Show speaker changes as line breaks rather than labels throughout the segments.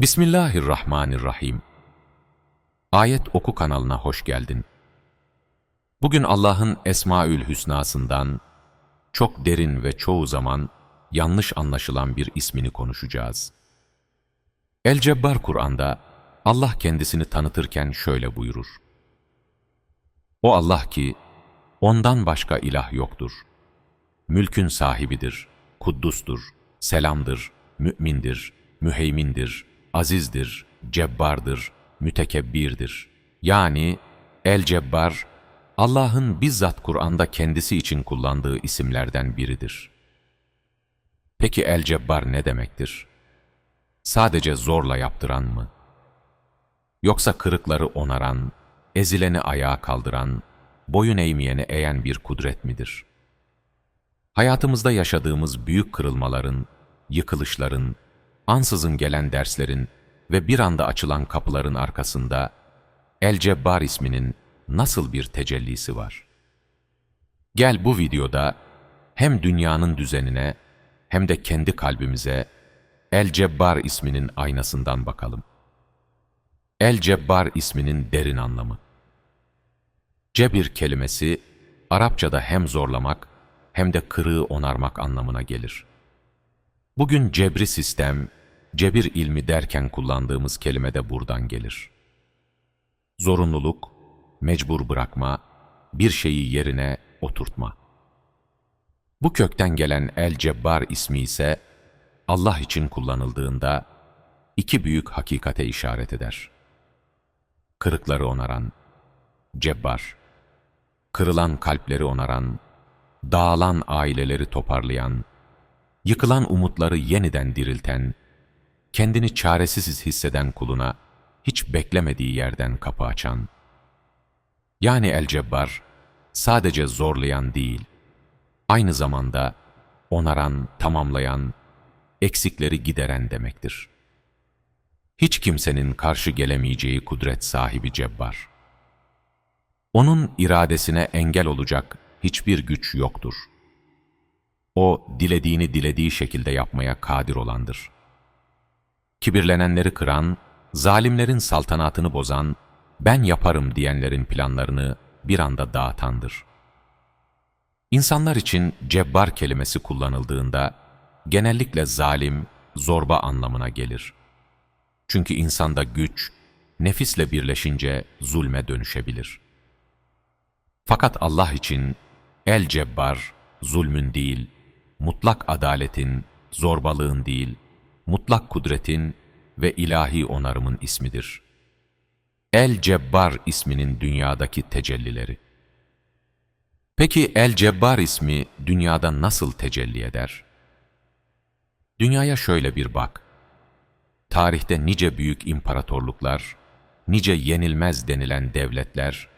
Bismillahirrahmanirrahim. Ayet Oku kanalına hoş geldin. Bugün Allah'ın Esmaül Hüsna'sından çok derin ve çoğu zaman yanlış anlaşılan bir ismini konuşacağız. El Cebbar Kur'an'da Allah kendisini tanıtırken şöyle buyurur. O Allah ki ondan başka ilah yoktur. Mülkün sahibidir, kuddustur, selamdır, mümindir, müheymindir, azizdir, cebbardır, mütekebbirdir. Yani El-Cebbar, Allah'ın bizzat Kur'an'da kendisi için kullandığı isimlerden biridir. Peki El-Cebbar ne demektir? Sadece zorla yaptıran mı? Yoksa kırıkları onaran, ezileni ayağa kaldıran, boyun eğmeyeni eğen bir kudret midir? Hayatımızda yaşadığımız büyük kırılmaların, yıkılışların, ansızın gelen derslerin ve bir anda açılan kapıların arkasında El Cebbar isminin nasıl bir tecellisi var? Gel bu videoda hem dünyanın düzenine hem de kendi kalbimize El Cebbar isminin aynasından bakalım. El Cebbar isminin derin anlamı. Cebir kelimesi Arapçada hem zorlamak hem de kırığı onarmak anlamına gelir. Bugün cebri sistem, cebir ilmi derken kullandığımız kelime de buradan gelir. Zorunluluk, mecbur bırakma, bir şeyi yerine oturtma. Bu kökten gelen El-Cebbar ismi ise Allah için kullanıldığında iki büyük hakikate işaret eder. Kırıkları onaran, Cebbar, kırılan kalpleri onaran, dağılan aileleri toparlayan, yıkılan umutları yeniden dirilten, kendini çaresiz hisseden kuluna hiç beklemediği yerden kapı açan. Yani El-Cebbar sadece zorlayan değil, aynı zamanda onaran, tamamlayan, eksikleri gideren demektir. Hiç kimsenin karşı gelemeyeceği kudret sahibi Cebbar. Onun iradesine engel olacak hiçbir güç yoktur. O, dilediğini dilediği şekilde yapmaya kadir olandır. Kibirlenenleri kıran, zalimlerin saltanatını bozan, ben yaparım diyenlerin planlarını bir anda dağıtandır. İnsanlar için cebbar kelimesi kullanıldığında, genellikle zalim, zorba anlamına gelir. Çünkü insanda güç, nefisle birleşince zulme dönüşebilir. Fakat Allah için el-cebbar, zulmün değil, mutlak adaletin, zorbalığın değil, mutlak kudretin ve ilahi onarımın ismidir. El-Cebbar isminin dünyadaki tecellileri. Peki El-Cebbar ismi dünyada nasıl tecelli eder? Dünyaya şöyle bir bak. Tarihte nice büyük imparatorluklar, nice yenilmez denilen devletler,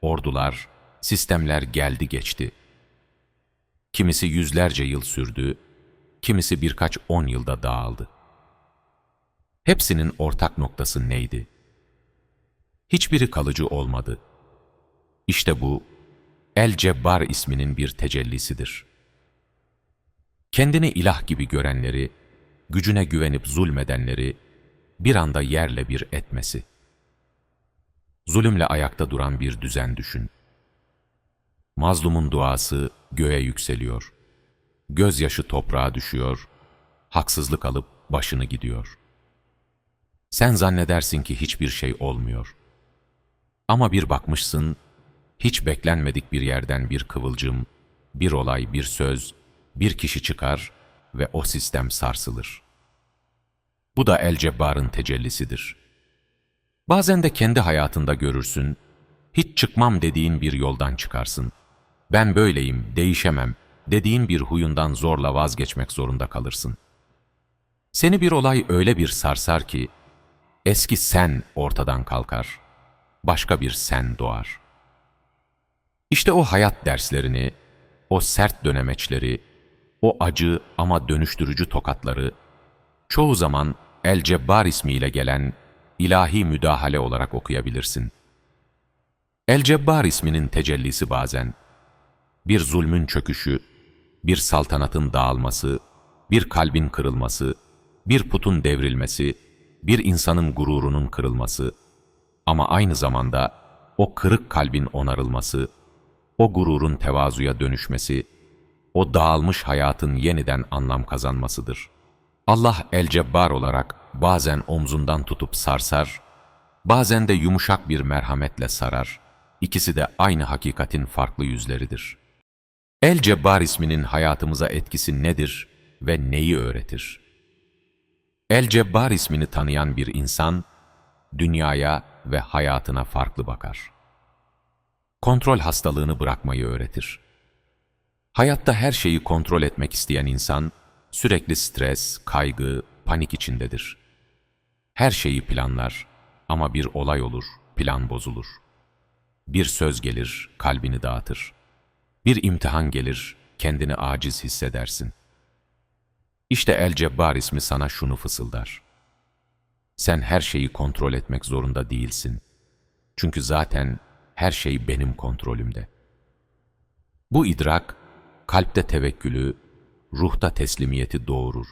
ordular, sistemler geldi geçti. Kimisi yüzlerce yıl sürdü, kimisi birkaç on yılda dağıldı. Hepsinin ortak noktası neydi? Hiçbiri kalıcı olmadı. İşte bu, El-Cebbar isminin bir tecellisidir. Kendini ilah gibi görenleri, gücüne güvenip zulmedenleri bir anda yerle bir etmesi. Zulümle ayakta duran bir düzen düşün. Mazlumun duası göğe yükseliyor. Gözyaşı toprağa düşüyor, haksızlık alıp başını gidiyor. Sen zannedersin ki hiçbir şey olmuyor. Ama bir bakmışsın, hiç beklenmedik bir yerden bir kıvılcım, bir olay, bir söz, bir kişi çıkar ve o sistem sarsılır. Bu da El Cebbar'ın tecellisidir. Bazen de kendi hayatında görürsün, hiç çıkmam dediğin bir yoldan çıkarsın. Ben böyleyim, değişemem dediğin bir huyundan zorla vazgeçmek zorunda kalırsın. Seni bir olay öyle bir sarsar ki, eski sen ortadan kalkar, başka bir sen doğar. İşte o hayat derslerini, o sert dönemeçleri, o acı ama dönüştürücü tokatları, çoğu zaman El Cebbar ismiyle gelen ilahi müdahale olarak okuyabilirsin. El Cebbar isminin tecellisi bazen, bir zulmün çöküşü, bir saltanatın dağılması, bir kalbin kırılması, bir putun devrilmesi, bir insanın gururunun kırılması ama aynı zamanda o kırık kalbin onarılması, o gururun tevazuya dönüşmesi, o dağılmış hayatın yeniden anlam kazanmasıdır. Allah el-Cebbar olarak bazen omzundan tutup sarsar, bazen de yumuşak bir merhametle sarar. İkisi de aynı hakikatin farklı yüzleridir. El-Cebbar isminin hayatımıza etkisi nedir ve neyi öğretir? El-Cebbar ismini tanıyan bir insan, dünyaya ve hayatına farklı bakar. Kontrol hastalığını bırakmayı öğretir. Hayatta her şeyi kontrol etmek isteyen insan, sürekli stres, kaygı, panik içindedir. Her şeyi planlar ama bir olay olur, plan bozulur. Bir söz gelir, kalbini dağıtır. Bir imtihan gelir, kendini aciz hissedersin. İşte El Cebbar ismi sana şunu fısıldar. Sen her şeyi kontrol etmek zorunda değilsin. Çünkü zaten her şey benim kontrolümde. Bu idrak, kalpte tevekkülü, ruhta teslimiyeti doğurur.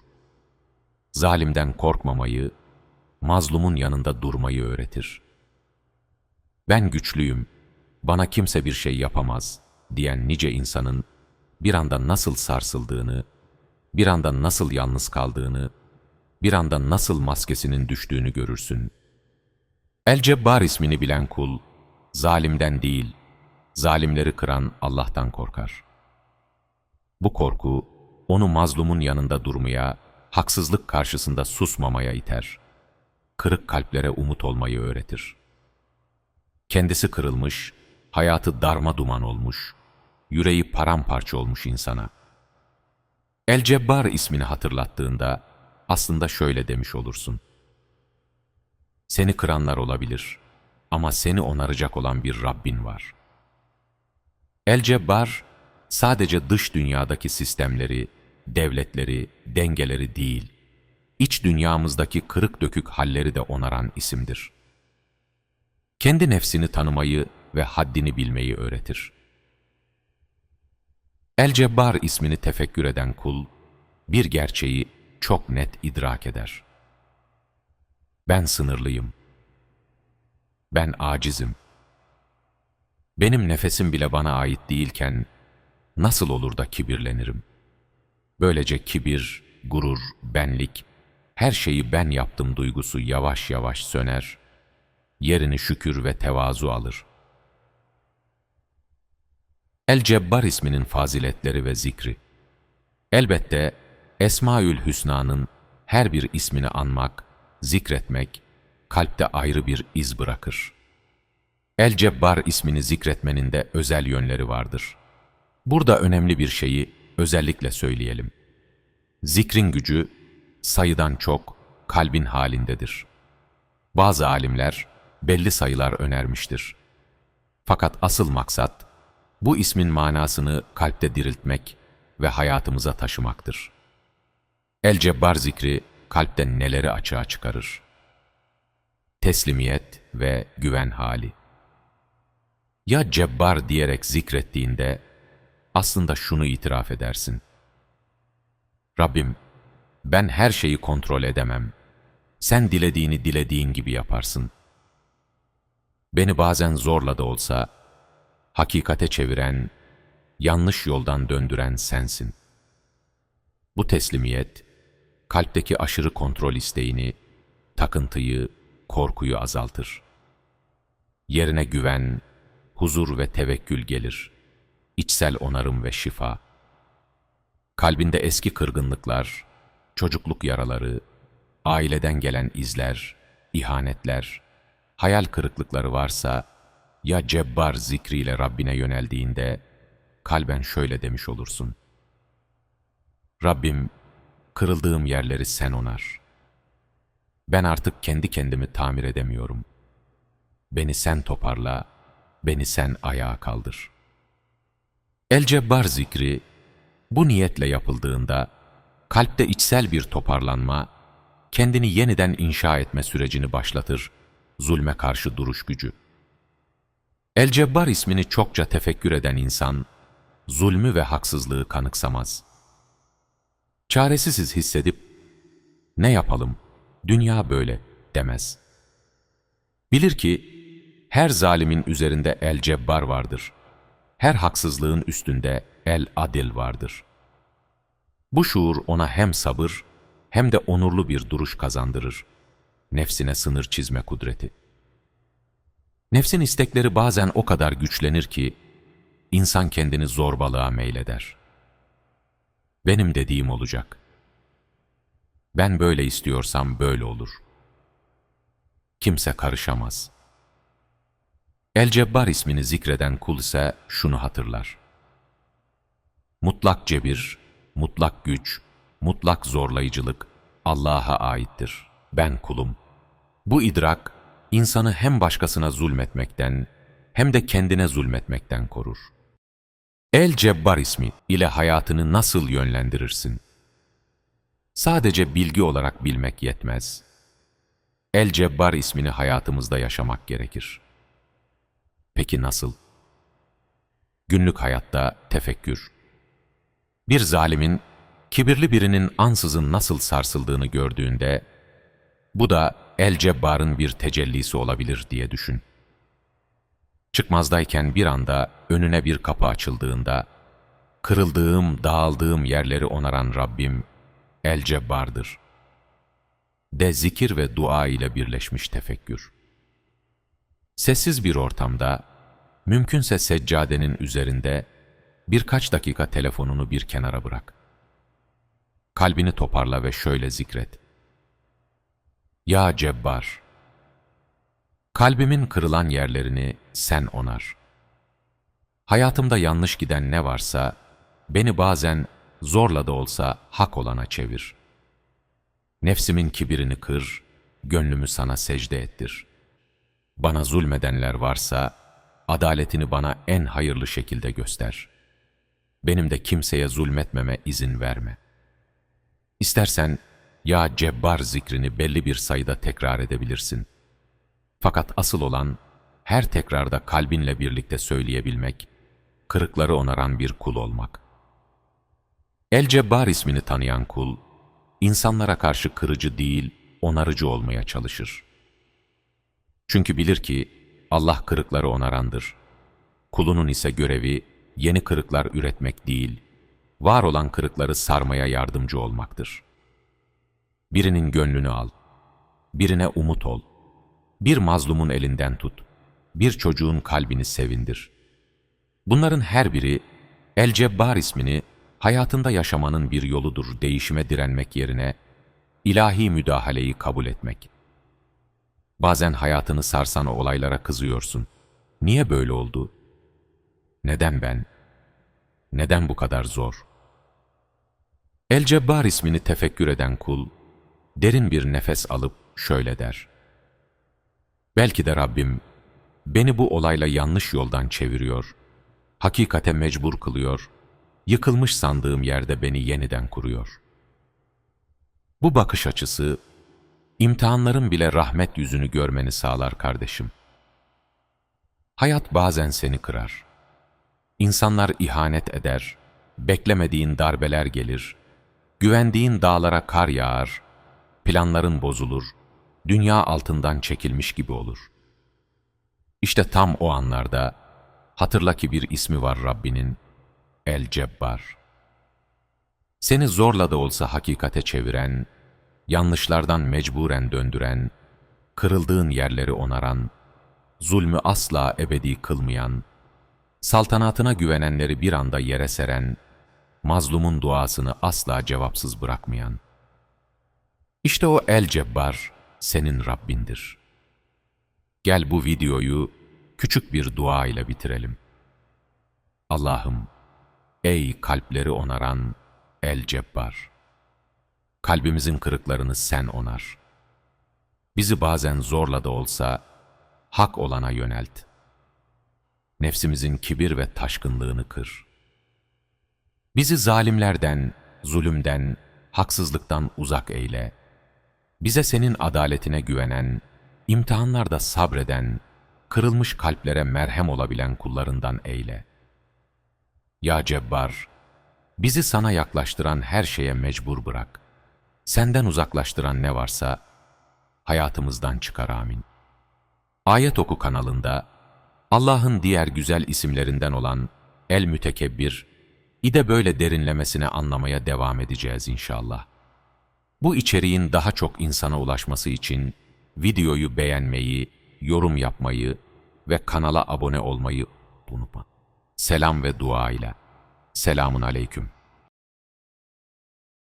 Zalimden korkmamayı, mazlumun yanında durmayı öğretir. Ben güçlüyüm, bana kimse bir şey yapamaz diyen nice insanın bir anda nasıl sarsıldığını, bir anda nasıl yalnız kaldığını, bir anda nasıl maskesinin düştüğünü görürsün. El-Cebbar ismini bilen kul, zalimden değil, zalimleri kıran Allah'tan korkar. Bu korku, onu mazlumun yanında durmaya, haksızlık karşısında susmamaya iter. Kırık kalplere umut olmayı öğretir. Kendisi kırılmış, hayatı darma duman olmuş, yüreği paramparça olmuş insana. El-Cebbar ismini hatırlattığında aslında şöyle demiş olursun. Seni kıranlar olabilir ama seni onaracak olan bir Rabbin var. El-Cebbar sadece dış dünyadaki sistemleri, devletleri, dengeleri değil, iç dünyamızdaki kırık dökük halleri de onaran isimdir. Kendi nefsini tanımayı ve haddini bilmeyi öğretir. El-Cebbar ismini tefekkür eden kul, bir gerçeği çok net idrak eder. Ben sınırlıyım. Ben acizim. Benim nefesim bile bana ait değilken nasıl olur da kibirlenirim? Böylece kibir, gurur, benlik, her şeyi ben yaptım duygusu yavaş yavaş söner, yerini şükür ve tevazu alır. El-Cebbar isminin faziletleri ve zikri. Elbette Esmaül Hüsna'nın her bir ismini anmak, zikretmek, kalpte ayrı bir iz bırakır. El-Cebbar ismini zikretmenin de özel yönleri vardır. Burada önemli bir şeyi özellikle söyleyelim. Zikrin gücü sayıdan çok kalbin halindedir. Bazı alimler belli sayılar önermiştir. Fakat asıl maksat bu ismin manasını kalpte diriltmek ve hayatımıza taşımaktır. El-Cebbar zikri kalpten neleri açığa çıkarır? Teslimiyet ve güven hali. Ya Cebbar diyerek zikrettiğinde aslında şunu itiraf edersin. Rabbim, ben her şeyi kontrol edemem. Sen dilediğini dilediğin gibi yaparsın. Beni bazen zorla da olsa, hakikate çeviren, yanlış yoldan döndüren sensin. Bu teslimiyet, kalpteki aşırı kontrol isteğini, takıntıyı, korkuyu azaltır. Yerine güven, huzur ve tevekkül gelir. İçsel onarım ve şifa. Kalbinde eski kırgınlıklar, çocukluk yaraları, aileden gelen izler, ihanetler, hayal kırıklıkları varsa, ya cebbar zikriyle Rabbine yöneldiğinde, kalben şöyle demiş olursun. Rabbim, kırıldığım yerleri sen onar. Ben artık kendi kendimi tamir edemiyorum. Beni sen toparla, beni sen ayağa kaldır. El-Cebbar zikri, bu niyetle yapıldığında, kalpte içsel bir toparlanma, kendini yeniden inşa etme sürecini başlatır, zulme karşı duruş gücü. El-Cebbar ismini çokça tefekkür eden insan, zulmü ve haksızlığı kanıksamaz. Çaresiziz hissedip, ne yapalım, dünya böyle, demez. Bilir ki her zalimin üzerinde el cebbar vardır. Her haksızlığın üstünde el adil vardır. Bu şuur ona hem sabır hem de onurlu bir duruş kazandırır. Nefsine sınır çizme kudreti. Nefsin istekleri bazen o kadar güçlenir ki insan kendini zorbalığa meyleder. Benim dediğim olacak. Ben böyle istiyorsam böyle olur. Kimse karışamaz. El Cebbar ismini zikreden kul ise şunu hatırlar. Mutlak cebir, mutlak güç, mutlak zorlayıcılık Allah'a aittir. Ben kulum. Bu idrak, insanı hem başkasına zulmetmekten hem de kendine zulmetmekten korur. El Cebbar ismi ile hayatını nasıl yönlendirirsin? Sadece bilgi olarak bilmek yetmez. El Cebbar ismini hayatımızda yaşamak gerekir. Peki nasıl? Günlük hayatta tefekkür. Bir zalimin, kibirli birinin ansızın nasıl sarsıldığını gördüğünde, bu da El Cebbar'ın bir tecellisi olabilir diye düşün. Çıkmazdayken bir anda önüne bir kapı açıldığında, kırıldığım, dağıldığım yerleri onaran Rabbim, El Cebbar'dır. De zikir ve dua ile birleşmiş tefekkür. Sessiz bir ortamda, mümkünse seccadenin üzerinde birkaç dakika telefonunu bir kenara bırak. Kalbini toparla ve şöyle zikret. Ya Cebbar! Kalbimin kırılan yerlerini sen onar. Hayatımda yanlış giden ne varsa, beni bazen zorla da olsa hak olana çevir. Nefsimin kibirini kır, gönlümü sana secde ettir. Bana zulmedenler varsa, adaletini bana en hayırlı şekilde göster. Benim de kimseye zulmetmeme izin verme. İstersen, ya Cebbar zikrini belli bir sayıda tekrar edebilirsin. Fakat asıl olan, her tekrarda kalbinle birlikte söyleyebilmek, kırıkları onaran bir kul olmak. El Cebbar ismini tanıyan kul, insanlara karşı kırıcı değil, onarıcı olmaya çalışır. Çünkü bilir ki Allah kırıkları onarandır. Kulunun ise görevi yeni kırıklar üretmek değil, var olan kırıkları sarmaya yardımcı olmaktır. Birinin gönlünü al, birine umut ol, bir mazlumun elinden tut, bir çocuğun kalbini sevindir. Bunların her biri El Cebbar ismini hayatında yaşamanın bir yoludur değişime direnmek yerine ilahi müdahaleyi kabul etmek. Bazen hayatını sarsan olaylara kızıyorsun. Niye böyle oldu? Neden ben? Neden bu kadar zor? El Cebbar ismini tefekkür eden kul, derin bir nefes alıp şöyle der. Belki de Rabbim, beni bu olayla yanlış yoldan çeviriyor, hakikate mecbur kılıyor, yıkılmış sandığım yerde beni yeniden kuruyor. Bu bakış açısı, imtihanların bile rahmet yüzünü görmeni sağlar kardeşim. Hayat bazen seni kırar. İnsanlar ihanet eder, beklemediğin darbeler gelir, güvendiğin dağlara kar yağar, planların bozulur, dünya altından çekilmiş gibi olur. İşte tam o anlarda, hatırla ki bir ismi var Rabbinin, El Cebbar. Seni zorla da olsa hakikate çeviren, yanlışlardan mecburen döndüren, kırıldığın yerleri onaran, zulmü asla ebedi kılmayan, saltanatına güvenenleri bir anda yere seren, mazlumun duasını asla cevapsız bırakmayan. İşte o El Cebbar senin Rabbindir. Gel bu videoyu küçük bir dua ile bitirelim. Allah'ım, ey kalpleri onaran El Cebbar! Kalbimizin kırıklarını sen onar. Bizi bazen zorla da olsa hak olana yönelt. Nefsimizin kibir ve taşkınlığını kır. Bizi zalimlerden, zulümden, haksızlıktan uzak eyle. Bize senin adaletine güvenen, imtihanlarda sabreden, kırılmış kalplere merhem olabilen kullarından eyle. Ya Cebbar, bizi sana yaklaştıran her şeye mecbur bırak. Senden uzaklaştıran ne varsa, hayatımızdan çıkar amin. Ayet Oku kanalında Allah'ın diğer güzel isimlerinden olan El Mütekebbir, İde böyle derinlemesine anlamaya devam edeceğiz inşallah. Bu içeriğin daha çok insana ulaşması için videoyu beğenmeyi, yorum yapmayı ve kanala abone olmayı unutma. Selam ve dua ile. Selamun aleyküm.